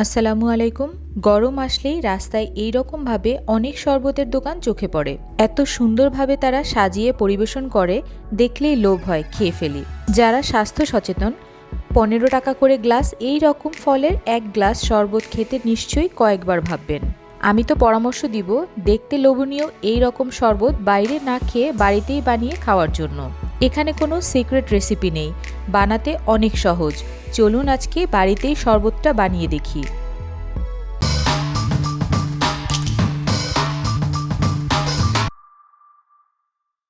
আসসালামু আলাইকুম। গরম আসলেই রাস্তায় এই রকমভাবে অনেক শরবতের দোকান চোখে পড়ে। এত সুন্দরভাবে তারা সাজিয়ে পরিবেশন করে, দেখলেই লোভ হয় খেয়ে ফেলি। যারা স্বাস্থ্য সচেতন, পনেরো টাকা করে গ্লাস এই রকম ফলের এক গ্লাস শরবত খেতে নিশ্চয়ই কয়েকবার ভাববেন। আমি তো পরামর্শ দিব, দেখতে লোভনীয় এই রকম শরবত বাইরে না খেয়ে বাড়িতেই বানিয়ে খাওয়ার জন্য। এখানে কোনো সিক্রেট রেসিপি নেই। বানাতে অনেক সহজ। চলুন আজকে বাড়িতেই শরবতটা বানিয়ে দেখি।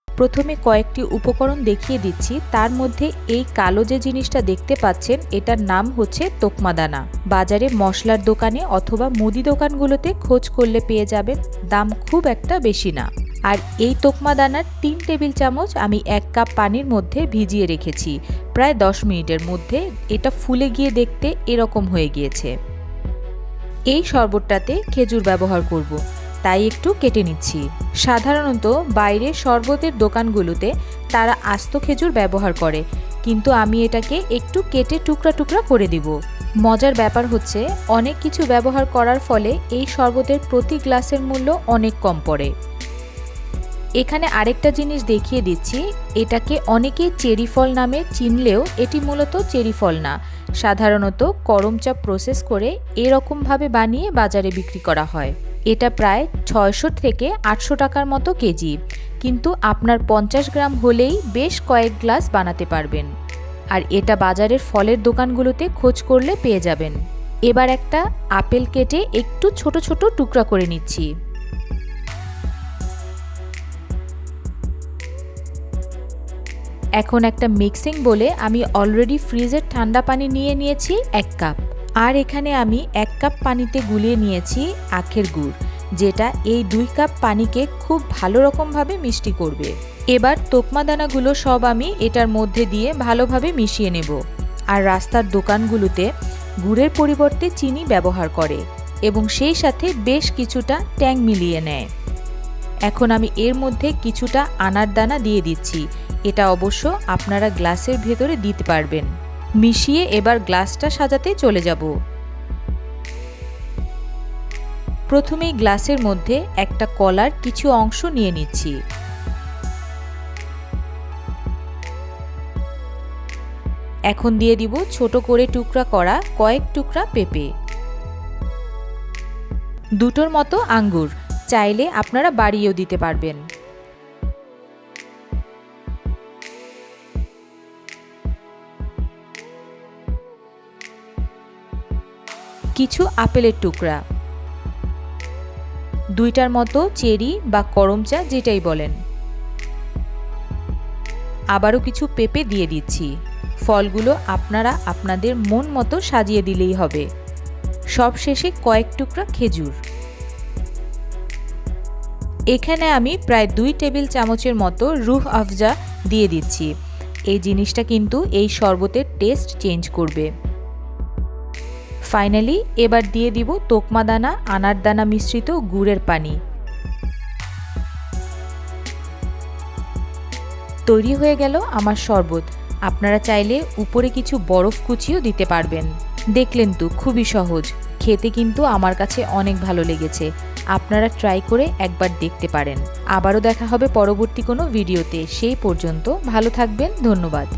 প্রথমে কয়েকটি উপকরণ দেখিয়ে দিচ্ছি। তার মধ্যে এই কালো যে জিনিসটা দেখতে পাচ্ছেন, এটার নাম হচ্ছে তোকমাদানা। বাজারে মশলার দোকানে অথবা মুদি দোকানগুলোতে খোঁজ করলে পেয়ে যাবেন। দাম খুব একটা বেশি না। আর এই তোকমা দানার তিন টেবিল চামচ আমি এক কাপ পানির মধ্যে ভিজিয়ে রেখেছি। প্রায় দশ মিনিটের মধ্যে এটা ফুলে গিয়ে দেখতে এরকম হয়ে গিয়েছে। এই শরবতটাতে খেজুর ব্যবহার করব, তাই একটু কেটে নিচ্ছি। সাধারণত বাইরে শরবতের দোকানগুলোতে তারা আস্ত খেজুর ব্যবহার করে, কিন্তু আমি এটাকে একটু কেটে টুকরা টুকরা করে দিব। মজার ব্যাপার হচ্ছে, অনেক কিছু ব্যবহার করার ফলে এই শরবতের প্রতি গ্লাসের মূল্য অনেক কম পড়ে। এখানে আরেকটা জিনিস দেখিয়ে দিচ্ছি। এটাকে অনেকে চেরি ফল নামে চিনলেও এটি মূলত চেরি ফল না। সাধারণত করমচা প্রসেস করে এরকমভাবে বানিয়ে বাজারে বিক্রি করা হয়। এটা প্রায় ছয়শো থেকে আটশো টাকার মতো কেজি। কিন্তু আপনার পঞ্চাশ গ্রাম হলেই বেশ কয়েক গ্লাস বানাতে পারবেন। আর এটা বাজারের ফলের দোকানগুলোতে খোঁজ করলে পেয়ে যাবেন। এবার একটা আপেল কেটে একটু ছোট ছোট টুকরা করে নিচ্ছি। এখন একটা মিক্সিং বলে আমি অলরেডি ফ্রিজের ঠান্ডা পানি নিয়ে নিয়েছি এক কাপ আর এখানে আমি এক কাপ পানিতে গুলিয়ে নিয়েছি আখের গুড়, যেটা এই দুই কাপ পানিকে খুব ভালো রকমভাবে মিষ্টি করবে। এবার তোকমা দানাগুলো সব আমি এটার মধ্যে দিয়ে ভালোভাবে মিশিয়ে নেব। আর রাস্তার দোকানগুলোতে গুড়ের পরিবর্তে চিনি ব্যবহার করে এবং সেই সাথে বেশ কিছুটা ট্যাং মিলিয়ে নেয়। এখন আমি এর মধ্যে কিছুটা আনার দানা দিয়ে দিচ্ছি। এটা অবশ্য আপনারা গ্লাসের ভেতরে দিতে পারবেন। মিশিয়ে এবার গ্লাসটা সাজাতে চলে যাব। প্রথমেই গ্লাসের মধ্যে একটা কলার কিছু অংশ নিয়ে নিচ্ছি। এখন দিয়ে দিব ছোট করে টুকরা করা কয়েক টুকরা পেঁপে। দুটোর মতো আঙ্গুর, চাইলে আপনারা বাড়িয়েও দিতে পারবেন। কিছু আপেলের টুকরা। দুইটার মতো চেরি বা করমচা যেটাই বলেন। আবারও কিছু পেঁপে দিয়ে দিচ্ছি। ফলগুলো আপনারা আপনাদের মন মতো সাজিয়ে দিলেই হবে। সব শেষে কয়েক টুকরা খেজুর। এখানে আমি প্রায় দুই টেবিল চামচের মতো রুহ আফজা দিয়ে দিচ্ছি। এই জিনিসটা কিন্তু এই শরবতের টেস্ট চেঞ্জ করবে। ফাইনালি এবার দিয়ে দিব তোকমা দানা আনার দানা মিশ্রিত গুড়ের পানি। তৈরি হয়ে গেল আমার শরবত। আপনারা চাইলে উপরে কিছু বরফ কুচিও দিতে পারবেন। দেখলেন তো, খুবই সহজ। খেতে কিন্তু আমার কাছে অনেক ভালো লেগেছে। আপনারা ট্রাই করে একবার দেখতে পারেন। আবারও দেখা হবে পরবর্তী কোনো ভিডিওতে। সেই পর্যন্ত ভালো থাকবেন, ধন্যবাদ।